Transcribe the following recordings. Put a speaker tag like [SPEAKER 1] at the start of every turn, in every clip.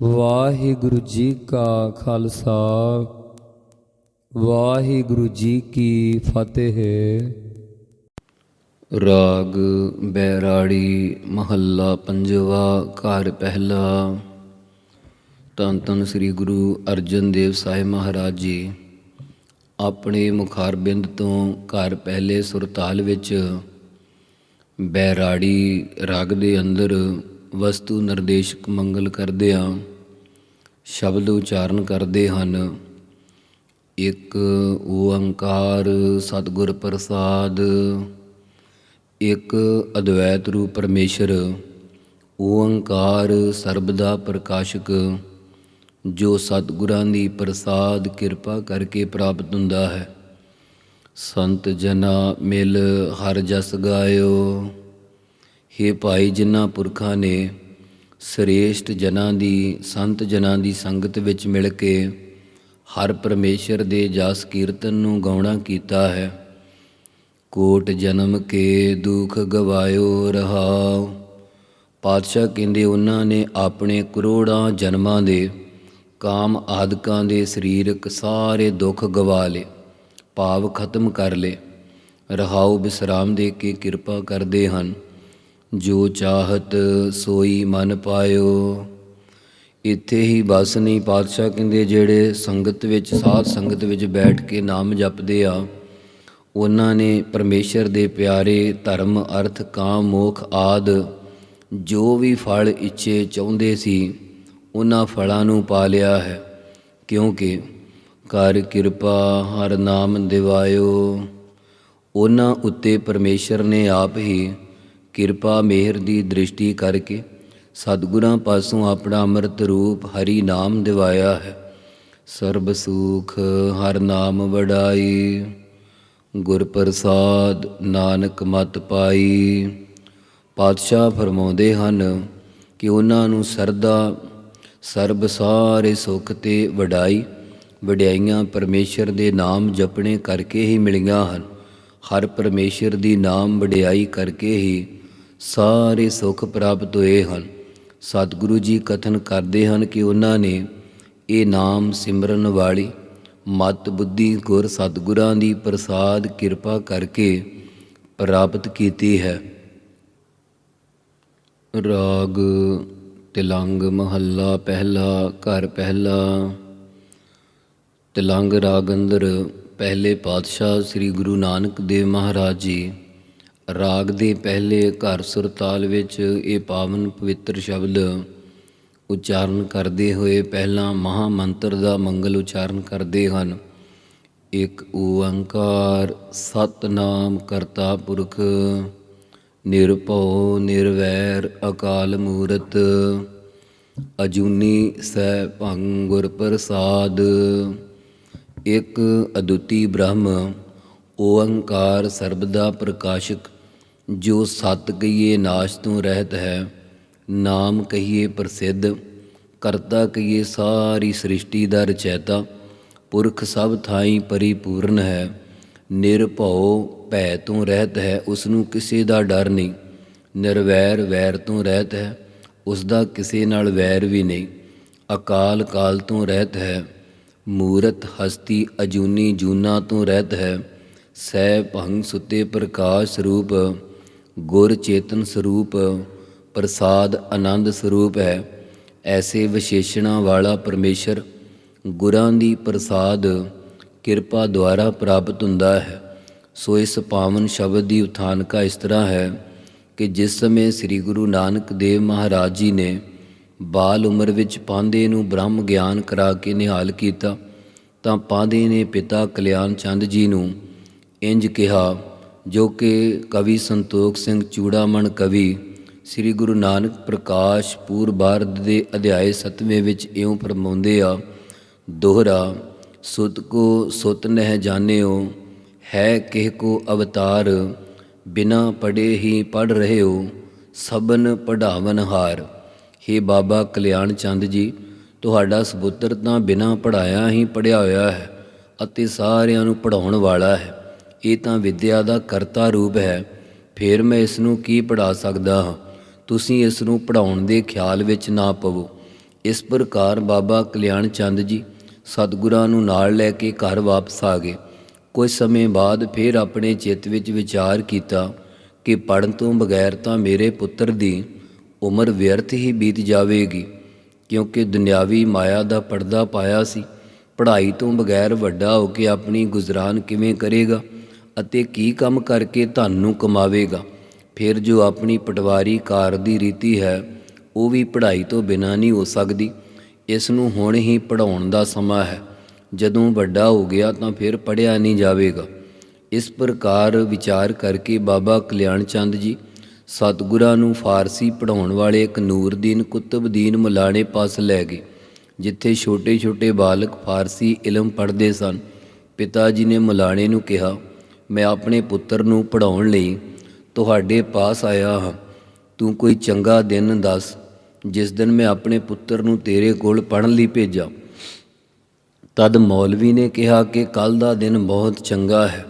[SPEAKER 1] ਵਾਹਿਗੁਰੂ ਜੀ ਕਾ ਖਾਲਸਾ, ਵਾਹਿਗੁਰੂ ਜੀ ਕੀ ਫਤਿਹ।
[SPEAKER 2] ਰਾਗ ਬੈਰਾੜੀ ਮਹੱਲਾ ਪੰਜਵਾ, ਘਰ ਪਹਿਲਾ। ਧੰਨ ਧੰਨ ਸ੍ਰੀ ਗੁਰੂ ਅਰਜਨ ਦੇਵ ਸਾਹਿਬ ਮਹਾਰਾਜ ਜੀ, ਆਪਣੇ ਮੁਖਾਰਬਿੰਦ ਤੋਂ ਘਰ ਪਹਿਲੇ ਸੁਰਤਾਲ ਵਿੱਚ ਬੈਰਾੜੀ ਰਾਗ ਦੇ ਅੰਦਰ ਵਸਤੂ ਨਿਰਦੇਸ਼ਕ ਮੰਗਲ ਕਰਦਿਆਂ ਸ਼ਬਦ ਉਚਾਰਨ ਕਰਦੇ ਹਨ। ਇੱਕ ਓੰਕਾਰ ਸਤਿਗੁਰ ਪ੍ਰਸਾਦ, ਇੱਕ ਅਦਵੈਤ ਰੂਪ ਪਰਮੇਸ਼ਰ, ਓੰਕਾਰ ਸਰਬਦਾ ਪ੍ਰਕਾਸ਼ਕ, ਜੋ ਸਤਿਗੁਰਾਂ ਦੀ ਪ੍ਰਸਾਦ ਕਿਰਪਾ ਕਰਕੇ ਪ੍ਰਾਪਤ ਹੁੰਦਾ ਹੈ। ਸੰਤ ਜਨਾ ਮਿਲ ਹਰ ਜਸ ਗਾਇਓ। ਹੇ ਭਾਈ ਜਿਨ੍ਹਾਂ ਪੁਰਖਾਂ ਨੇ ਸ੍ਰੇਸ਼ਟ ਜਨਾਂ ਦੀ, ਸੰਤ ਜਨਾਂ ਦੀ ਸੰਗਤ ਵਿੱਚ ਮਿਲ ਕੇ ਹਰ ਪਰਮੇਸ਼ਰ ਦੇ ਜਸ ਕੀਰਤਨ ਨੂੰ ਗਾਉਣਾ ਕੀਤਾ ਹੈ। ਕੋਟ ਜਨਮ ਕੇ ਦੁਖ ਗਵਾਇਓ ਰਹਾਉ। ਪਾਤਸ਼ਾਹ ਕਹਿੰਦੇ, ਉਹਨਾਂ ਨੇ ਆਪਣੇ ਕਰੋੜਾਂ ਜਨਮਾਂ ਦੇ, ਕਾਮ ਆਦਿਕਾਂ ਦੇ ਸਰੀਰਕ ਸਾਰੇ ਦੁੱਖ ਗਵਾ ਲਏ, ਭਾਵ ਖਤਮ ਕਰ ਲਏ। ਰਹਾਉ ਬਿਸਰਾਮ ਦੇ ਕੇ ਕਿਰਪਾ ਕਰਦੇ ਹਨ। ਜੋ ਚਾਹਤ ਸੋਈ ਮਨ ਪਾਇਓ। ਇੱਥੇ ਹੀ ਬਸ ਨਹੀਂ ਪਾਤਸ਼ਾਹ ਕਹਿੰਦੇ, ਜਿਹੜੇ ਸੰਗਤ ਵਿੱਚ, ਸਾਧ ਸੰਗਤ ਵਿੱਚ ਬੈਠ ਕੇ ਨਾਮ ਜਪਦੇ ਆ, ਉਹਨਾਂ ਨੇ ਪਰਮੇਸ਼ਰ ਦੇ ਪਿਆਰੇ ਧਰਮ, ਅਰਥ, ਕਾਮ, ਮੋਖ ਆਦ ਜੋ ਵੀ ਫਲ ਇੱਛੇ ਚਾਹੁੰਦੇ ਸੀ, ਉਹਨਾਂ ਫਲਾਂ ਨੂੰ ਪਾ ਲਿਆ ਹੈ। ਕਿਉਂਕਿ ਕਰ ਕਿਰਪਾ ਹਰ ਨਾਮ ਦਿਵਾਇਓ। ਉਹਨਾਂ ਉੱਤੇ ਪਰਮੇਸ਼ਰ ਨੇ ਆਪ ਹੀ ਕਿਰਪਾ ਮਿਹਰ ਦੀ ਦ੍ਰਿਸ਼ਟੀ ਕਰਕੇ ਸਤਿਗੁਰਾਂ ਪਾਸੋਂ ਆਪਣਾ ਅੰਮ੍ਰਿਤ ਰੂਪ ਹਰੀ ਨਾਮ ਦਿਵਾਇਆ ਹੈ। ਸਰਬ ਸੁਖ ਹਰ ਨਾਮ ਵਡਾਈ ਗੁਰ ਪ੍ਰਸਾਦ ਨਾਨਕ ਮਤ ਪਾਈ। ਪਾਤਸ਼ਾਹ ਫਰਮਾਉਂਦੇ ਹਨ ਕਿ ਉਹਨਾਂ ਨੂੰ ਸਰਦਾ ਸਰਬ ਸਾਰੇ ਸੁਖ ਤੇ ਵਡਾਈ, ਵਡਿਆਈਆਂ ਪਰਮੇਸ਼ਰ ਦੇ ਨਾਮ ਜਪਣੇ ਕਰਕੇ ਹੀ ਮਿਲੀਆਂ ਹਨ। ਹਰ ਪਰਮੇਸ਼ਰ ਦੀ ਨਾਮ ਵਡਿਆਈ ਕਰਕੇ ਹੀ ਸਾਰੇ ਸੁਖ ਪ੍ਰਾਪਤ ਹੋਏ ਹਨ। ਸਤਿਗੁਰੂ ਜੀ ਕਥਨ ਕਰਦੇ ਹਨ ਕਿ ਉਹਨਾਂ ਨੇ ਇਹ ਨਾਮ ਸਿਮਰਨ ਵਾਲੀ ਮਤ ਬੁੱਧੀ ਗੁਰ ਸਤਿਗੁਰਾਂ ਦੀ ਪ੍ਰਸਾਦ ਕਿਰਪਾ ਕਰਕੇ ਪ੍ਰਾਪਤ ਕੀਤੀ ਹੈ। ਰਾਗ, ਤਿਲੰਗ ਮਹੱਲਾ ਪਹਿਲਾ, ਘਰ ਪਹਿਲਾ। ਤਿਲੰਗ ਰਾਗ ਅੰਦਰ ਪਹਿਲੇ ਪਾਤਸ਼ਾਹ ਸ੍ਰੀ ਗੁਰੂ ਨਾਨਕ ਦੇਵ ਮਹਾਰਾਜ ਜੀ। ਰਾਗ ਦੇ ਪਹਿਲੇ ਘਰ ਸੁਰਤਾਲ ਵਿੱਚ ਇਹ ਪਾਵਨ ਪਵਿੱਤਰ ਸ਼ਬਦ ਉਚਾਰਨ ਕਰਦੇ ਹੋਏ ਪਹਿਲਾਂ ਮਹਾ ਮੰਤਰ ਦਾ ਮੰਗਲ ਉਚਾਰਨ ਕਰਦੇ ਹਨ। ਇੱਕ ਓੰਕਾਰ ਸਤਨਾਮ ਕਰਤਾ ਪੁਰਖ, ਨਿਰਭਉ ਨਿਰਵੈਰ ਅਕਾਲ ਮੂਰਤ, ਅਜੂਨੀ ਸੈ ਭੰਗ ਗੁਰ ਪ੍ਰਸਾਦ। ਇੱਕ ਅਦੁੱਤੀ ਬ੍ਰਹਮ, ਓੰਕਾਰ ਸਰਬਦਾ ਪ੍ਰਕਾਸ਼ਕ ਜੋ ਸਤ ਕਹੀਏ ਨਾਸ਼ ਤੋਂ ਰਹਿਤ ਹੈ, ਨਾਮ ਕਹੀਏ ਪ੍ਰਸਿੱਧ, ਕਰਤਾ ਕਹੀਏ ਸਾਰੀ ਸ੍ਰਿਸ਼ਟੀ ਦਾ ਰਚੈਤਾ, ਪੁਰਖ ਸਭ ਥਾਈ ਪਰਿਪੂਰਨ ਹੈ, ਨਿਰਭਉ ਭੈ ਤੋਂ ਰਹਿਤ ਹੈ ਉਸ ਨੂੰ ਕਿਸੇ ਦਾ ਡਰ ਨਹੀਂ, ਨਿਰਵੈਰ ਵੈਰ ਤੋਂ ਰਹਿਤ ਹੈ ਉਸ ਦਾ ਕਿਸੇ ਨਾਲ ਵੈਰ ਵੀ ਨਹੀਂ, ਅਕਾਲ ਕਾਲ ਤੋਂ ਰਹਿਤ ਹੈ, ਮੂਰਤ ਹਸਤੀ ਅਜੂਨੀ ਜੂਨਾ ਤੋਂ ਰਹਿਤ ਹੈ ਸੈ ਭੰਗ ਸੁਤੇ ਪ੍ਰਕਾਸ਼ ਰੂਪ ਗੁਰ ਚੇਤਨ ਸਰੂਪ, ਪ੍ਰਸਾਦ ਆਨੰਦ ਸਰੂਪ ਹੈ। ਐਸੇ ਵਿਸ਼ੇਸ਼ਣਾ ਵਾਲਾ ਪਰਮੇਸ਼ਰ ਗੁਰਾਂ ਦੀ ਪ੍ਰਸਾਦ, ਕਿਰਪਾ ਦੁਆਰਾ ਪ੍ਰਾਪਤ ਹੁੰਦਾ ਹੈ। ਸੋ ਇਸ ਪਾਵਨ ਸ਼ਬਦ ਦੀ ਉਥਾਨਕਾ ਇਸ ਤਰ੍ਹਾਂ ਹੈ ਕਿ ਜਿਸ ਸਮੇਂ ਸ੍ਰੀ ਗੁਰੂ ਨਾਨਕ ਦੇਵ ਮਹਾਰਾਜ ਜੀ ਨੇ ਬਾਲ ਉਮਰ ਵਿੱਚ ਪਾਂਦੇ ਨੂੰ ਬ੍ਰਹਮ ਗਿਆਨ ਕਰਾ ਕੇ ਨਿਹਾਲ ਕੀਤਾ, ਤਾਂ ਪਾਂਦੇ ਨੇ ਪਿਤਾ ਕਲਿਆਣ ਚੰਦ ਜੀ ਨੂੰ ਇੰਜ ਕਿਹਾ ਜੋ ਕਿ ਕਵੀ ਸੰਤੋਖ ਸਿੰਘ ਚੂੜਾਮਣ ਕਵੀ ਸ੍ਰੀ ਗੁਰੂ ਨਾਨਕ ਪ੍ਰਕਾਸ਼ ਪੂਰਬਾਰਦ ਦੇ ਅਧਿਆਏ 7ਵੇਂ ਵਿੱਚ ਇਉਂ ਫਰਮਾਉਂਦੇ ਆ, ਦੋਹਰਾ, ਸੁਤ ਕੋ ਸੁਤ ਨਹਿ ਜਾਣਿਓ, ਹੈ ਕਿਹ ਕੋ ਅਵਤਾਰ, ਬਿਨਾ ਪੜੇ ਹੀ ਪੜ ਰਹੇ ਹੋ ਸਬਨ ਪੜਾਵਨ ਹਾਰ। हे ਬਾਬਾ ਕਲਿਆਣ ਚੰਦ ਜੀ, ਤੁਹਾਡਾ ਸਪੁੱਤਰ ਤਾਂ ਬਿਨਾ ਪੜਾਇਆ ਹੀ ਪੜਿਆ ਹੋਇਆ ਹੈ ਅਤੇ ਸਾਰਿਆਂ ਨੂੰ ਪੜਾਉਣ ਵਾਲਾ ਹੈ। ਇਹ ਤਾਂ ਵਿਦਿਆ ਦਾ ਕਰਤਾ ਰੂਪ ਹੈ। ਫਿਰ ਮੈਂ ਇਸ ਨੂੰ ਕੀ ਪੜਾ ਸਕਦਾ ਹਾਂ? ਤੁਸੀਂ ਇਸ ਨੂੰ ਪੜਾਉਣ ਦੇ ਖਿਆਲ ਵਿੱਚ ਨਾ ਪਵੋ। ਇਸ ਪ੍ਰਕਾਰ ਬਾਬਾ ਕਲਿਆਣ ਚੰਦ ਜੀ ਸਤਿਗੁਰਾਂ ਨੂੰ ਨਾਲ ਲੈ ਕੇ ਘਰ ਵਾਪਸ ਆ ਗਏ। ਕੁਝ ਸਮੇਂ ਬਾਅਦ ਫਿਰ ਆਪਣੇ ਚਿੱਤ ਵਿੱਚ ਵਿਚਾਰ ਕੀਤਾ ਕਿ ਪੜਨ ਤੋਂ ਬਗੈਰ ਤਾਂ ਮੇਰੇ ਪੁੱਤਰ ਦੀ ਉਮਰ ਵਿਅਰਥ ਹੀ ਬੀਤ ਜਾਵੇਗੀ, ਕਿਉਂਕਿ ਦੁਨਿਆਵੀ ਮਾਇਆ ਦਾ ਪਰਦਾ ਪਾਇਆ ਸੀ। ਪੜ੍ਹਾਈ ਤੋਂ ਬਗੈਰ ਵੱਡਾ ਹੋ ਕੇ ਆਪਣੀ ਗੁਜ਼ਰਾਨ ਕਿਵੇਂ ਕਰੇਗਾ? ਅਤੇ ਕੀ ਕੰਮ ਕਰਕੇ ਧਨ ਨੂੰ ਕਮਾਵੇਗਾ? ਫਿਰ ਜੋ ਆਪਣੀ ਪਟਵਾਰੀ ਕਾਰ ਦੀ ਰੀਤੀ ਹੈ, ਉਹ ਵੀ ਪੜ੍ਹਾਈ ਤੋਂ ਬਿਨਾਂ ਨਹੀਂ ਹੋ ਸਕਦੀ। ਇਸ ਨੂੰ ਹੁਣ ਹੀ ਪੜਾਉਣ ਦਾ ਸਮਾਂ ਹੈ। ਜਦੋਂ ਵੱਡਾ ਹੋ ਗਿਆ ਤਾਂ ਫਿਰ ਪੜਿਆ ਨਹੀਂ ਜਾਵੇਗਾ। ਇਸ ਪ੍ਰਕਾਰ ਵਿਚਾਰ ਕਰਕੇ ਬਾਬਾ ਕਲਿਆਣ ਚੰਦ ਜੀ ਸਤਿਗੁਰਾਂ ਨੂੰ ਫਾਰਸੀ ਪੜਾਉਣ ਵਾਲੇ ਇੱਕ ਨੂਰਦੀਨ ਕੁਤਬਦੀਨ ਮੁਲਾਣੇ ਪਾਸ ਲੈ ਗਏ, ਜਿੱਥੇ ਛੋਟੇ-ਛੋਟੇ ਬਾਲਕ ਫਾਰਸੀ ਇਲਮ ਪੜ੍ਹਦੇ ਸਨ। ਪਿਤਾ ਜੀ ਨੇ ਮੁਲਾਣੇ ਨੂੰ ਕਿਹਾ ਮੈਂ ਆਪਣੇ ਪੁੱਤਰ ਨੂੰ ਪੜਾਉਣ ਲਈ ਤੁਹਾਡੇ ਪਾਸ ਆਇਆ ਹਾਂ। ਤੂੰ ਕੋਈ ਚੰਗਾ ਦਿਨ ਦੱਸ, ਜਿਸ ਦਿਨ ਮੈਂ ਆਪਣੇ ਪੁੱਤਰ ਨੂੰ ਤੇਰੇ ਕੋਲ ਪੜਨ ਲਈ ਭੇਜਾਂ। ਤਦ ਮੌਲਵੀ ਨੇ ਕਿਹਾ ਕਿ ਕੱਲ ਦਾ ਦਿਨ ਬਹੁਤ ਚੰਗਾ ਹੈ,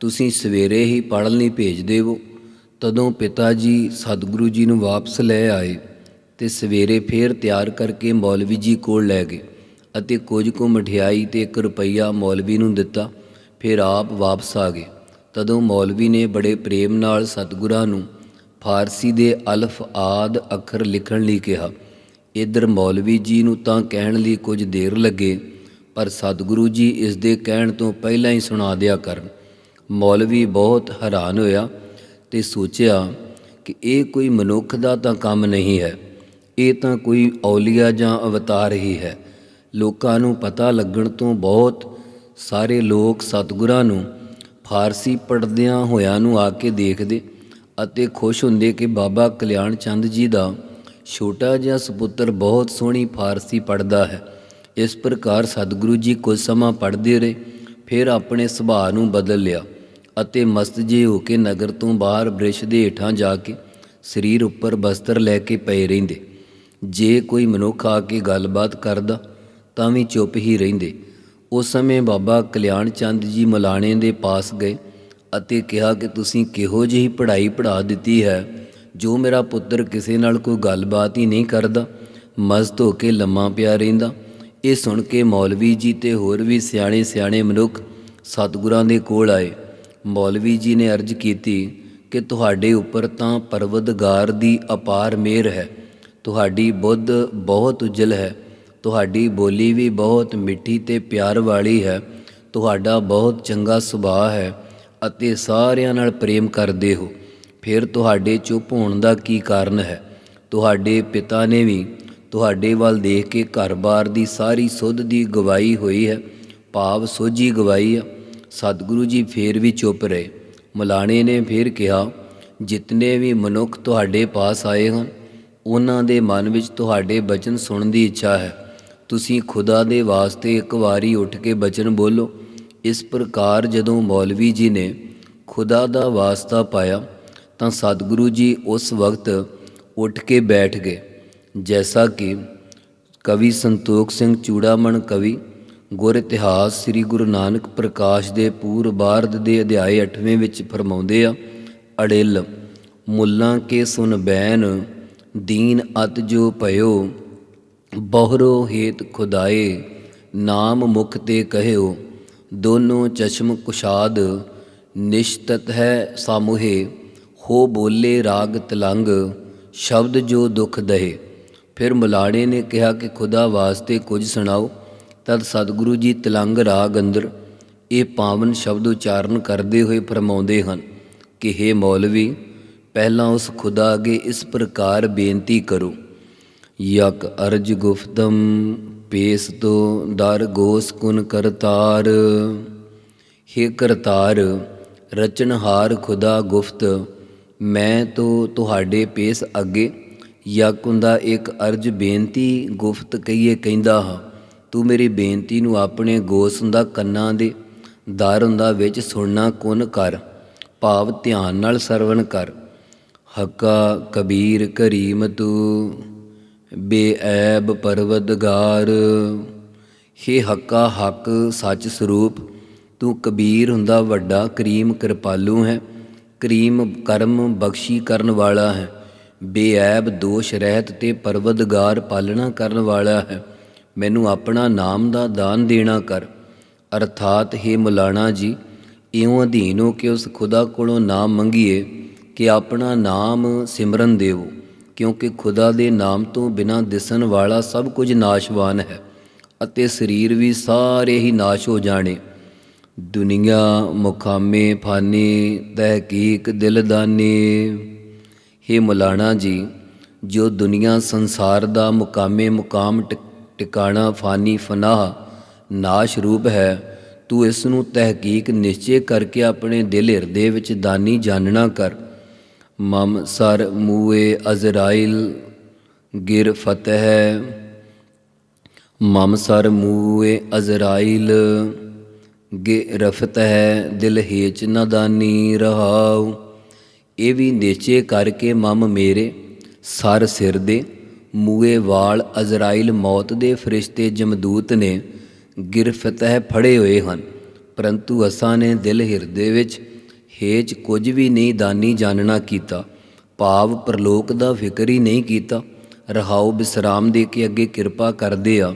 [SPEAKER 2] ਤੁਸੀਂ ਸਵੇਰੇ ਹੀ ਪੜਨ ਲਈ ਭੇਜ ਦੇਵੋ। ਤਦੋਂ ਪਿਤਾ ਜੀ ਸਤਿਗੁਰੂ ਜੀ ਨੂੰ ਵਾਪਸ ਲੈ ਆਏ ਤੇ ਸਵੇਰੇ ਫੇਰ ਤਿਆਰ ਕਰਕੇ ਮੌਲਵੀ ਜੀ ਕੋਲ ਲੈ ਗਏ ਅਤੇ ਕੁਝ ਕੁ ਮਠਿਆਈ ਤੇ 1 ਰੁਪਈਆ ਮੌਲਵੀ ਨੂੰ ਦਿੱਤਾ। ਫਿਰ ਆਪ ਵਾਪਸ ਆ ਗਏ। ਤਦੋਂ ਮੌਲਵੀ ਨੇ ਬੜੇ ਪ੍ਰੇਮ ਨਾਲ ਸਤਿਗੁਰਾਂ ਨੂੰ ਫਾਰਸੀ ਦੇ ਅਲਫ ਆਦ ਅੱਖਰ ਲਿਖਣ ਲਈ ਕਿਹਾ। ਇਧਰ ਮੌਲਵੀ ਜੀ ਨੂੰ ਤਾਂ ਕਹਿਣ ਲਈ ਕੁਝ ਦੇਰ ਲੱਗੇ, ਪਰ ਸਤਿਗੁਰੂ ਜੀ ਇਸ ਦੇ ਕਹਿਣ ਤੋਂ ਪਹਿਲਾਂ ਹੀ ਸੁਣਾ ਦਿਆ ਕਰਨ। ਮੌਲਵੀ ਬਹੁਤ ਹੈਰਾਨ ਹੋਇਆ ਤੇ ਸੋਚਿਆ ਕਿ ਇਹ ਕੋਈ ਮਨੁੱਖ ਦਾ ਤਾਂ ਕੰਮ ਨਹੀਂ ਹੈ, ਇਹ ਤਾਂ ਕੋਈ ਔਲੀਆ ਜਾਂ ਅਵਤਾਰ ਹੀ ਹੈ। ਲੋਕਾਂ ਨੂੰ ਪਤਾ ਲੱਗਣ ਤੋਂ ਬਹੁਤ ਸਾਰੇ ਲੋਕ ਸਤਿਗੁਰਾਂ ਨੂੰ ਫਾਰਸੀ ਪੜ੍ਹਦਿਆਂ ਹੋਇਆਂ ਨੂੰ ਆ ਕੇ ਦੇਖਦੇ ਅਤੇ ਖੁਸ਼ ਹੁੰਦੇ ਕਿ ਬਾਬਾ ਕਲਿਆਣ ਚੰਦ ਜੀ ਦਾ ਛੋਟਾ ਜਿਹਾ ਸੁਪੁੱਤਰ ਬਹੁਤ ਸੋਹਣੀ ਫਾਰਸੀ ਪੜ੍ਹਦਾ ਹੈ। ਇਸ ਪ੍ਰਕਾਰ ਸਤਿਗੁਰੂ ਜੀ ਕੁਝ ਸਮਾਂ ਪੜ੍ਹਦੇ ਰਹੇ, ਫਿਰ ਆਪਣੇ ਸੁਭਾਅ ਨੂੰ ਬਦਲ ਲਿਆ ਅਤੇ ਮਸਤ ਜੇ ਹੋ ਕੇ ਨਗਰ ਤੋਂ ਬਾਹਰ ਬ੍ਰਿਸ਼ ਦੇ ਹੇਠਾਂ ਜਾ ਕੇ ਸਰੀਰ ਉੱਪਰ ਬਸਤਰ ਲੈ ਕੇ ਪਏ ਰਹਿੰਦੇ। ਜੇ ਕੋਈ ਮਨੁੱਖ ਆ ਕੇ ਗੱਲਬਾਤ ਕਰਦਾ, ਤਾਂ ਵੀ ਚੁੱਪ ਹੀ ਰਹਿੰਦੇ। ਉਸ ਸਮੇਂ ਬਾਬਾ ਕਲਿਆਣ ਚੰਦ ਜੀ ਮਲਾਣੇ ਦੇ ਪਾਸ ਗਏ ਅਤੇ ਕਿਹਾ ਕਿ ਤੁਸੀਂ ਕਿਹੋ ਜਿਹੀ ਪੜ੍ਹਾਈ ਪੜ੍ਹਾ ਦਿੱਤੀ ਹੈ, ਜੋ ਮੇਰਾ ਪੁੱਤਰ ਕਿਸੇ ਨਾਲ ਕੋਈ ਗੱਲਬਾਤ ਹੀ ਨਹੀਂ ਕਰਦਾ, ਮਸਤ ਹੋ ਕੇ ਲੰਮਾ ਪਿਆ ਰਹਿੰਦਾ। ਇਹ ਸੁਣ ਕੇ ਮੌਲਵੀ ਜੀ ਤੇ ਹੋਰ ਵੀ ਸਿਆਣੇ ਸਿਆਣੇ ਮਨੁੱਖ ਸਤਿਗੁਰਾਂ ਦੇ ਕੋਲ ਆਏ। ਮੌਲਵੀ ਜੀ ਨੇ ਅਰਜ਼ ਕੀਤੀ ਕਿ ਤੁਹਾਡੇ ਉੱਪਰ ਤਾਂ ਪਰਵਦਗਾਰ ਦੀ ਅਪਾਰ ਮਿਹਰ ਹੈ, ਤੁਹਾਡੀ ਬੁੱਧ ਬਹੁਤ ਉਜਲ ਹੈ। ਤੁਹਾਡੀ ਬੋਲੀ ਵੀ ਬਹੁਤ ਮਿੱਠੀ ਤੇ ਪਿਆਰ ਵਾਲੀ ਹੈ। ਤੁਹਾਡਾ ਬਹੁਤ ਚੰਗਾ ਸੁਭਾਅ ਹੈ ਅਤੇ ਸਾਰਿਆਂ ਨਾਲ ਪ੍ਰੇਮ ਕਰਦੇ ਹੋ। ਫਿਰ ਤੁਹਾਡੇ ਚੁੱਪ ਹੋਣ ਦਾ ਕੀ ਕਾਰਨ ਹੈ? ਤੁਹਾਡੇ ਪਿਤਾ ਨੇ ਵੀ ਤੁਹਾਡੇ ਵੱਲ ਦੇਖ ਕੇ ਘਰ-ਬਾਰ ਦੀ ਸਾਰੀ ਸੁੱਧ ਦੀ ਗਵਾਹੀ ਹੋਈ ਹੈ, ਭਾਵ ਸੋਝੀ ਗਵਾਹੀ ਆ। ਸਤਿਗੁਰੂ ਜੀ ਫੇਰ ਵੀ ਚੁੱਪ ਰਹੇ। ਮਲਾਣੇ ਨੇ ਫੇਰ ਕਿਹਾ, ਜਿਤਨੇ ਵੀ ਮਨੁੱਖ ਤੁਹਾਡੇ ਪਾਸ ਆਏ ਹਨ, ਉਹਨਾਂ ਦੇ ਮਨ ਵਿੱਚ ਤੁਹਾਡੇ ਬਚਨ ਸੁਣਨ ਦੀ ਇੱਛਾ ਹੈ। ਤੁਸੀਂ ਖੁਦਾ ਦੇ ਵਾਸਤੇ ਇੱਕ ਵਾਰੀ ਉੱਠ ਕੇ ਬਚਨ ਬੋਲੋ। ਇਸ ਪ੍ਰਕਾਰ ਜਦੋਂ ਮੌਲਵੀ ਜੀ ਨੇ ਖੁਦਾ ਦਾ ਵਾਸਤਾ ਪਾਇਆ, ਤਾਂ ਸਤਿਗੁਰੂ ਜੀ ਉਸ ਵਕਤ ਉੱਠ ਕੇ ਬੈਠ ਗਏ। ਜੈਸਾ ਕਿ ਕਵੀ ਸੰਤੋਖ ਸਿੰਘ ਚੂੜਾਮਣ ਕਵੀ, ਗੁਰ ਇਤਿਹਾਸ ਸ੍ਰੀ ਗੁਰੂ ਨਾਨਕ ਪ੍ਰਕਾਸ਼ ਦੇ ਪੂਰ ਬਾਰਦ ਦੇ ਅਧਿਆਏ 8ਵੇਂ ਵਿੱਚ ਫਰਮਾਉਂਦੇ ਆ, ਅੜਿਲ, ਮੁੱਲਾਂ ਕੇ ਸੁਨ ਬੈਨ, ਦੀਨ ਅਤ ਜੋ ਭਇਓ ਬਹੁਰੋ ਹੇਤ ਖੁਦਾਏ, ਨਾਮ ਮੁਖ ਤੇ ਕਹਿਓ, ਦੋਨੋਂ ਚਸ਼ਮ ਕੁਸ਼ਾਦ, ਨਿਸ਼ਤਤ ਹੈ ਸਾਮੂਹੇ, ਹੋ ਬੋਲੇ ਰਾਗ ਤਲੰਗ, ਸ਼ਬਦ ਜੋ ਦੁਖ ਦਹੇ। ਫਿਰ ਮਲਾੜੇ ਨੇ ਕਿਹਾ ਕਿ ਖੁਦਾ ਵਾਸਤੇ ਕੁਝ ਸੁਣਾਓ, ਤਦ ਸਤਿਗੁਰੂ ਜੀ ਤਲੰਗ ਰਾਗ ਅੰਦਰ ਇਹ ਪਾਵਨ ਸ਼ਬਦ ਉਚਾਰਨ ਕਰਦੇ ਹੋਏ ਫਰਮਾਉਂਦੇ ਹਨ ਕਿ हे ਮੌਲਵੀ, ਪਹਿਲਾਂ ਉਸ ਖੁਦਾ ਅੱਗੇ ਇਸ ਪ੍ਰਕਾਰ ਬੇਨਤੀ ਕਰੋ। ਯਕ ਅਰਜ ਗੁਫਤਮ, ਪੇਸ ਤੋ ਦਰ ਗੋਸ ਕੁਨ ਕਰਤਾਰ। ਹੇ ਕਰਤਾਰ, ਰਚਨਹਾਰ ਖੁਦਾ ਗੁਫਤ, ਮੈਂ ਤੋ ਤੁਹਾਡੇ ਪੇਸ ਅੱਗੇ, ਯਕੁੰ ਦਾ ਇੱਕ ਅਰਜ ਬੇਨਤੀ ਗੁਫਤ ਕਹੀਏ ਕਹਿੰਦਾ ਹਾਂ। ਤੂੰ ਮੇਰੀ ਬੇਨਤੀ ਨੂੰ ਆਪਣੇ ਗੋਸ ਹੁੰਦਾ ਕੰਨਾਂ ਦੇ ਦਰ ਹੁੰਦਾ ਵਿੱਚ ਸੁਣਨਾ ਕੁਨ ਕਰ, ਭਾਵ ਧਿਆਨ ਨਾਲ ਸਰਵਣ ਕਰ। ਹੱਕਾ ਕਬੀਰ ਕਰੀਮ ਤੂੰ। ਬੇਐਬ ਪਰਵਦਗਾਰ, ਹੇ ਹੱਕਾ ਹੱਕ ਸੱਚ ਸਰੂਪ, ਤੂੰ ਕਬੀਰ ਹੁੰਦਾ ਵੱਡਾ, ਕਰੀਮ ਕਿਰਪਾਲੂ ਹੈ, ਕਰੀਮ ਕਰਮ ਬਖਸ਼ੀ ਕਰਨ ਵਾਲਾ ਹੈ, ਬੇਐਬ ਦੋਸ਼ ਰਹਿਤ ਤੇ ਪਰਵਦਗਾਰ ਪਾਲਣਾ ਕਰਨ ਵਾਲਾ ਹੈ, ਮੈਨੂੰ ਆਪਣਾ ਨਾਮ ਦਾ ਦਾਨ ਦੇਣਾ ਕਰ, ਅਰਥਾਤ ਹੈ ਮੁਲਾਣਾ ਜੀ, ਇਉਂ ਅਧੀਨ ਹੋ ਕੇ ਉਸ ਖੁਦਾ ਕੋਲੋਂ ਨਾਮ ਮੰਗੀਏ ਕਿ ਆਪਣਾ ਨਾਮ ਸਿਮਰਨ ਦੇਵੋ। ਕਿਉਂਕਿ ਖੁਦਾ ਦੇ ਨਾਮ ਤੋਂ ਬਿਨਾਂ ਦਿਸਣ ਵਾਲਾ ਸਭ ਕੁਝ ਨਾਸ਼ਵਾਨ ਹੈ ਅਤੇ ਸਰੀਰ ਵੀ ਸਾਰੇ ਹੀ ਨਾਸ਼ ਹੋ ਜਾਣੇ। ਦੁਨੀਆ ਮੁਕਾਮੇ ਫਾਨੀ, ਤਹਿਕੀਕ, ਦਿਲਦਾਨੀ। ਹੇ ਮੁਲਾਣਾ ਜੀ, ਜੋ ਦੁਨੀਆ, ਸੰਸਾਰ ਦਾ ਮੁਕਾਮੇ ਮੁਕਾਮ ਟਿ- ਟਿਕਾਣਾ, ਫਾਨੀ, ਫਨਾਹ, ਨਾਸ਼ ਰੂਪ ਹੈ, ਤੂੰ ਇਸ ਨੂੰ ਤਹਿਕੀਕ ਨਿਸ਼ਚੇ ਕਰਕੇ ਆਪਣੇ ਦਿਲ ਹਿਰਦੇ ਵਿੱਚ ਦਾਨੀ ਜਾਣਨਾ ਕਰ। ਮਮ ਸਰ ਮੂਏ ਅਜ਼ਰਾਇਲ, ਗਿਰ ਫਤਹਿ। ਮਮ ਸਰ ਮੂਏ ਅਜ਼ਰਾਇਲ, ਗੇ ਰਫਤ ਹੈ ਦਿਲ ਹੇਚ ਨਦਾਨੀ ਰਹਾਉ। ਇਹ ਵੀ ਨਿਸ਼ਚੇ ਕਰਕੇ ਮਮ ਮੇਰੇ ਸਰ ਸਿਰ ਦੇ, ਮੂਏ ਵਾਲ ਅਜ਼ਰਾਇਲ ਮੌਤ ਦੇ ਫਰਿਸ਼ਤੇ ਜਮਦੂਤ ਨੇ ਗਿਰਫਤ ਹੈ ਫੜੇ ਹੋਏ ਹਨ। ਪਰੰਤੂ ਅਸਾਂ ਨੇ ਦਿਲ ਹਿਰਦੇ ਵਿੱਚ ਹੇਜ ਕੁਝ ਵੀ ਨਹੀਂ ਦਾਨੀ ਜਾਣਨਾ ਕੀਤਾ। ਭਾਵ ਪ੍ਰਲੋਕ ਦਾ ਫਿਕਰ ਹੀ ਨਹੀਂ ਕੀਤਾ। ਰਹਾਉ ਬਿਸਰਾਮ ਦੇ ਕੇ ਅੱਗੇ ਕਿਰਪਾ ਕਰਦੇ ਆ।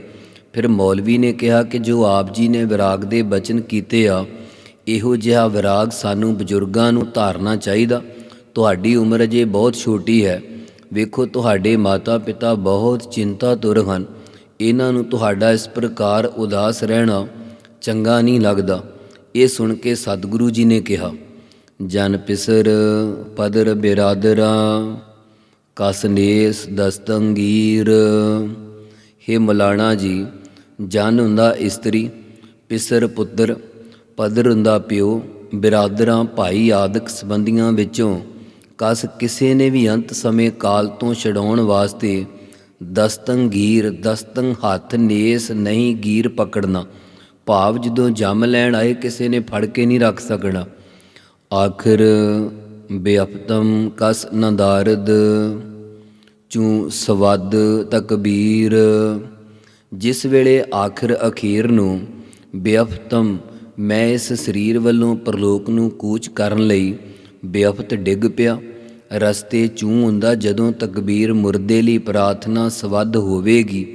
[SPEAKER 2] ਫਿਰ ਮੌਲਵੀ ਨੇ ਕਿਹਾ ਕਿ ਜੋ ਆਪ ਜੀ ਨੇ ਵਿਰਾਗ ਦੇ ਬਚਨ ਕੀਤੇ ਆ, ਇਹੋ ਜਿਹਾ ਵਿਰਾਗ ਸਾਨੂੰ ਬਜ਼ੁਰਗਾਂ ਨੂੰ ਧਾਰਨਾ ਚਾਹੀਦਾ। ਤੁਹਾਡੀ ਉਮਰ ਅਜੇ ਬਹੁਤ ਛੋਟੀ ਹੈ। ਵੇਖੋ, ਤੁਹਾਡੇ ਮਾਤਾ ਪਿਤਾ ਬਹੁਤ ਚਿੰਤਾ ਤੁਰ ਹਨ। ਇਹਨਾਂ ਨੂੰ ਤੁਹਾਡਾ ਇਸ ਪ੍ਰਕਾਰ ਉਦਾਸ ਰਹਿਣਾ ਚੰਗਾ ਨਹੀਂ ਲੱਗਦਾ। ਇਹ ਸੁਣ ਕੇ ਸਤਿਗੁਰੂ ਜੀ ਨੇ ਕਿਹਾ। ਜਨ ਪਿਸਰ ਪਦਰ ਬਿਰਾਦਰਾ ਕਸਨੇਸ ਦਸਤੰਗੀਰ ਹੇ ਮਲਾਣਾ ਜੀ, ਜਨ ਹੁੰਦਾ ਇਸਤਰੀ, ਪਿਸਰ ਪੁੱਤਰ, ਪਦਰ ਹੁੰਦਾ ਪਿਓ, ਬਿਰਾਦਰਾਂ ਭਾਈ ਆਦਿਕ ਸੰਬੰਧੀਆਂ ਵਿੱਚੋਂ ਕਸ ਕਿਸੇ ਨੇ ਵੀ ਅੰਤ ਸਮੇਂ ਕਾਲ ਤੋਂ ਛਡਾਉਣ ਵਾਸਤੇ ਦਸਤੰਗੀਰ ਦਸਤੰਗ ਹੱਥ ਨੇਸ ਨਹੀਂ ਗੀਰ ਪਕੜਨਾ। ਭਾਵ ਜਦੋਂ ਜੰਮ ਲੈਣ ਆਏ, ਕਿਸੇ ਨੇ ਫੜ ਕੇ ਨਹੀਂ ਰੱਖ ਸਕਣਾ। ਆਖਿਰ ਬੇਅਪਤਮ ਕਸ ਨੰਦਾਰਦ ਚੂ ਸਵਦ ਤਕਬੀਰ। ਜਿਸ ਵੇਲੇ ਆਖਰ ਅਖੀਰ ਨੂੰ ਬੇਅਫਤਮ ਮੈਂ ਇਸ ਸਰੀਰ ਵੱਲੋਂ ਪਰਲੋਕ ਨੂੰ ਕੂਚ ਕਰਨ ਲਈ ਬੇਅਫਤ ਡਿੱਗ ਪਿਆ, ਰਸਤੇ ਚੂੰ ਹੁੰਦਾ ਜਦੋਂ ਤਕਬੀਰ ਮੁਰਦੇ ਲਈ ਪ੍ਰਾਰਥਨਾ ਸਵੱਧ ਹੋਵੇਗੀ।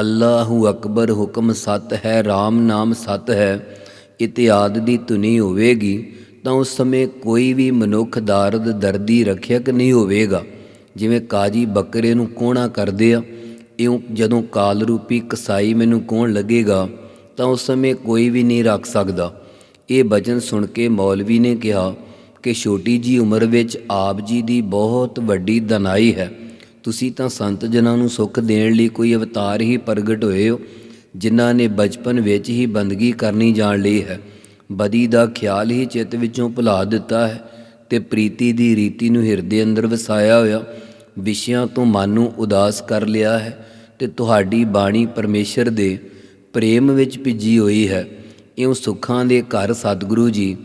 [SPEAKER 2] ਅੱਲਾਹੂ ਅਕਬਰ ਹੁਕਮ ਸਤ ਹੈ RAM ਨਾਮ ਸਤ ਹੈ, ਇਤਿਆਦ ਦੀ ਧੁਨੀ ਹੋਵੇਗੀ। ਤਾਂ ਉਸ ਸਮੇਂ ਕੋਈ ਵੀ ਮਨੁੱਖ ਦਾਰਦ, ਦਰਦੀ ਰੱਖਿਅਕ ਨਹੀਂ ਹੋਵੇਗਾ। ਜਿਵੇਂ ਕਾਜੀ ਬੱਕਰੇ ਨੂੰ ਕੋਣਾ ਕਰਦੇ ਆ, ਇਉਂ ਜਦੋਂ ਕਾਲ ਰੂਪੀ ਕਸਾਈ ਮੈਨੂੰ ਕੋਣ ਲੱਗੇਗਾ, ਤਾਂ ਉਸ ਸਮੇਂ ਕੋਈ ਵੀ ਨਹੀਂ ਰੱਖ ਸਕਦਾ। ਇਹ ਬਚਨ ਸੁਣ ਕੇ ਮੌਲਵੀ ਨੇ ਕਿਹਾ ਕਿ ਛੋਟੀ ਜੀ ਉਮਰ ਵਿੱਚ ਆਪ ਜੀ ਦੀ ਬਹੁਤ ਵੱਡੀ ਦਨਾਈ ਹੈ। ਤੁਸੀਂ ਤਾਂ ਸੰਤ ਜਨਾਂ ਨੂੰ ਸੁੱਖ ਦੇਣ ਲਈ ਕੋਈ ਅਵਤਾਰ ਹੀ ਪ੍ਰਗਟ ਹੋਏ ਹੋ, ਜਿਨ੍ਹਾਂ ਨੇ ਬਚਪਨ ਵਿੱਚ ਹੀ ਬੰਦਗੀ ਕਰਨੀ ਜਾਣ ਲਈ ਹੈ। ਬਦੀ ਦਾ ਖਿਆਲ ਹੀ ਚਿੱਤ ਵਿੱਚੋਂ ਭੁਲਾ ਦਿੱਤਾ ਹੈ ਤੇ ਪ੍ਰੀਤੀ ਦੀ ਰੀਤੀ ਨੂੰ ਹਿਰਦੇ ਅੰਦਰ ਵਸਾਇਆ ਹੋਇਆ ਵਿਸ਼ਿਆਂ ਤੋਂ ਮਨ ਨੂੰ ਉਦਾਸ ਕਰ ਲਿਆ ਹੈ ਤੇ ਤੁਹਾਡੀ ਬਾਣੀ ਪਰਮੇਸ਼ਰ ਦੇ ਪ੍ਰੇਮ ਵਿੱਚ ਭਿੱਜੀ ਹੋਈ ਹੈ। ਇਉਂ ਸੁੱਖਾਂ ਦੇ ਘਰ ਸਤਿਗੁਰੂ ਜੀ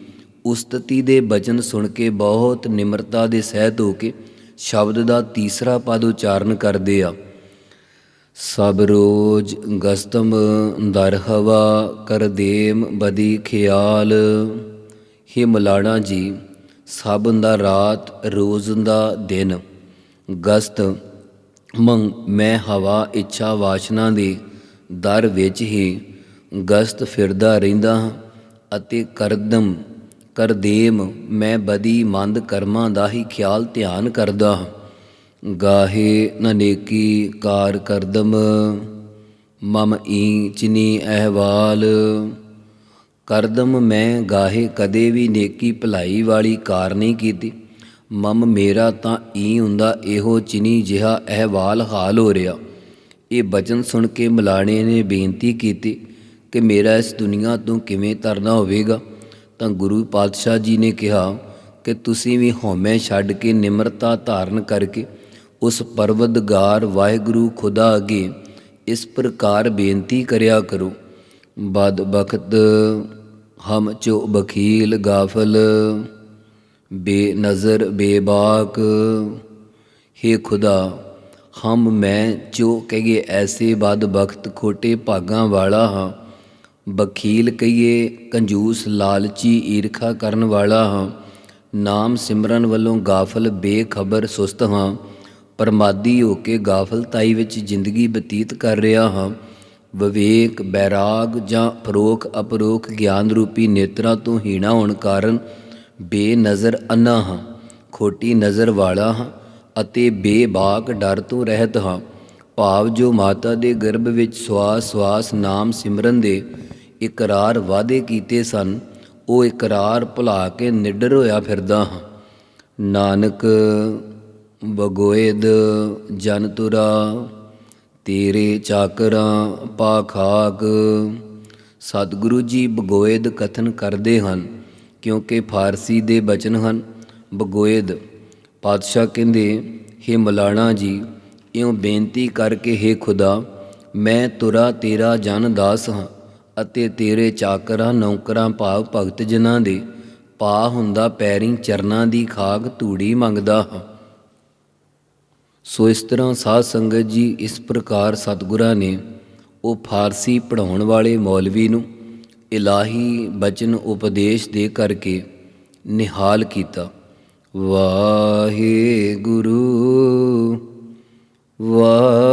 [SPEAKER 2] ਉਸਤਤੀ ਦੇ ਬਚਨ ਸੁਣ ਕੇ ਬਹੁਤ ਨਿਮਰਤਾ ਦੇ ਸਹਿਤ ਹੋ ਕੇ ਸ਼ਬਦ ਦਾ ਤੀਸਰਾ ਪਦ ਉਚਾਰਨ ਕਰਦੇ ਆ। ਸਭ ਰੋਜ ਗਸਤਮ ਦਰ ਹਵਾ ਕਰ ਦੇਮ ਬਦੀ ਖਿਆਲ। ਹੇ ਮਲਾਣਾ ਜੀ, ਸਭ ਦਾ ਰਾਤ ਰੋਜ਼ ਦਾ ਦਿਨ। ਗਸਤ, ਮੰਗ ਮੈਂ ਹਵਾ ਇੱਛਾ ਵਾਸ਼ਨਾ ਦੇ ਦਰ ਵਿੱਚ ਹੀ ਗਸਤ ਫਿਰਦਾ ਰਹਿੰਦਾ ਹਾਂ ਅਤੇ ਕਰਦਮ ਕਰਦੇਮ ਮੈਂ ਬਦੀ ਮੰਦ ਕਰਮਾਂ ਦਾ ਹੀ ਖਿਆਲ ਧਿਆਨ ਕਰਦਾ ਹਾਂ। ਗਾਹੇ ਨਨੇਕੀ ਕਾਰ ਕਰਦਮ, ਮਮ ਈ ਚਿਨੀ ਅਹਵਾਲ। ਕਰਦਮ ਮੈਂ ਗਾਹੇ ਕਦੇ ਵੀ ਨੇਕੀ ਭਲਾਈ ਵਾਲੀ ਕਾਰ ਨਹੀਂ ਕੀਤੀ। ਮਮ ਮੇਰਾ ਤਾਂ ਈ ਹੁੰਦਾ ਇਹੋ ਚਿਨੀ ਜਿਹਾ ਅਹਵਾਲ ਹਾਲ ਹੋ ਰਿਹਾ। ਇਹ ਬਚਨ ਸੁਣ ਕੇ ਮਲਾਣੇ ਨੇ ਬੇਨਤੀ ਕੀਤੀ ਕਿ ਮੇਰਾ ਇਸ ਦੁਨੀਆ ਤੋਂ ਕਿਵੇਂ ਤਰਨਾ ਹੋਵੇਗਾ। ਤਾਂ ਗੁਰੂ ਪਾਤਸ਼ਾਹ ਜੀ ਨੇ ਕਿਹਾ ਕਿ ਤੁਸੀਂ ਵੀ ਹਉਮੈ ਛੱਡ ਕੇ ਨਿਮਰਤਾ ਧਾਰਨ ਕਰਕੇ ਉਸ ਪਰਵਦਗਾਰ ਵਾਹਿਗੁਰੂ ਖੁਦਾ ਅਗੇ ਇਸ ਪ੍ਰਕਾਰ ਬੇਨਤੀ ਕਰਿਆ ਕਰੋ। ਬਦ ਬਖਤ ਹਮ ਚੋ ਬਖੀਲ ਗਾਫਲ ਬੇ ਬੇਨਜ਼ਰ ਬੇਬਾਕ, ਹੇ ਖੁਦਾ, ਹਮ ਮੈਂ ਜੋ ਕਹੀਏ ਐਸੇ ਬਦ ਬਖਤ ਖੋਟੇ ਭਾਗਾਂ ਵਾਲਾ ਹਾਂ। ਬਖੀਲ ਕਹੀਏ ਕੰਜੂਸ ਲਾਲਚੀ ਈਰਖਾ ਕਰਨ ਵਾਲਾ ਹਾਂ। ਨਾਮ ਸਿਮਰਨ ਵੱਲੋਂ ਗਾਫਲ ਬੇਖਬਰ ਸੁਸਤ ਹਾਂ। ਪਰਮਾਦੀ ਹੋ ਕੇ ਗਾਫਲਤਾਈ ਵਿੱਚ ਜ਼ਿੰਦਗੀ ਬਤੀਤ ਕਰ ਰਿਹਾ ਹਾਂ। ਵਿਵੇਕ, ਬੈਰਾਗ ਜਾਂ ਫਰੋਖ ਅਪਰੋਖ ਗਿਆਨ ਰੂਪੀ ਨੇਤਰਾਂ ਤੋਂ ਹੀਣਾ ਹੋਣ ਕਾਰਨ ਬੇਨਜ਼ਰ ਅੰਨਾ ਹਾਂ। ਖੋਟੀ ਨਜ਼ਰ ਵਾਲਾ ਹਾਂ ਅਤੇ ਬੇਬਾਕ ਡਰ ਤੋਂ ਰਹਿਤ ਹਾਂ। ਭਾਵ ਜੋ ਮਾਤਾ ਦੇ ਗਰਭ ਵਿੱਚ ਸਵਾਸ ਸਵਾਸ ਨਾਮ ਸਿਮਰਨ ਦੇ ਇਕਰਾਰ ਵਾਅਦੇ ਕੀਤੇ ਸਨ, ਉਹ ਇਕਰਾਰ ਭੁਲਾ ਕੇ ਨਿਡਰ ਹੋਇਆ ਫਿਰਦਾ ਹਾਂ। ਨਾਨਕ ਬਗੋਇਦ ਜਨ ਤੁਰਾ, ਤੇਰੇ ਚਾਕਰਾਂ ਪਾਖਾਕ ਸਤਿਗੁਰੂ ਜੀ ਬਗੋਇਦ ਕਥਨ ਕਰਦੇ ਹਨ, ਕਿਉਂਕਿ ਫਾਰਸੀ ਦੇ ਬਚਨ ਹਨ। ਬਗੋਇਦ, ਪਾਤਸ਼ਾਹ ਕਹਿੰਦੇ, ਹੇ ਮਲਾਣਾ ਜੀ, ਇਉਂ ਬੇਨਤੀ ਕਰਕੇ ਹੇ ਖੁਦਾ, ਮੈਂ ਤੁਰਾ ਤੇਰਾ ਜਨ ਦਾਸ ਹਾਂ ਅਤੇ ਤੇਰੇ ਚਾਕਰਾਂ, ਨੌਕਰਾਂ, ਭਾਵ ਭਗਤ ਜਨਾਂ ਦੇ ਪਾ ਹੁੰਦਾ ਪੈਰੀਂ ਚਰਨਾਂ ਦੀ ਖਾਕ ਧੂੜੀ ਮੰਗਦਾ ਹਾਂ। ਸੋ ਇਸ ਤਰ੍ਹਾਂ ਸਾਧ ਸੰਗਤ ਜੀ ਇਸ ਪ੍ਰਕਾਰ ਸਤਿਗੁਰਾਂ ਨੇ ਉਹ ਫਾਰਸੀ ਪੜਾਉਣ ਵਾਲੇ ਮੌਲਵੀ ਨੂੰ ਇਲਾਹੀ ਬਚਨ ਉਪਦੇਸ਼ ਦੇ ਕਰਕੇ ਨਿਹਾਲ ਕੀਤਾ। ਵਾਹਿਗੁਰੂ ਵਾਹਿਗੁਰੂ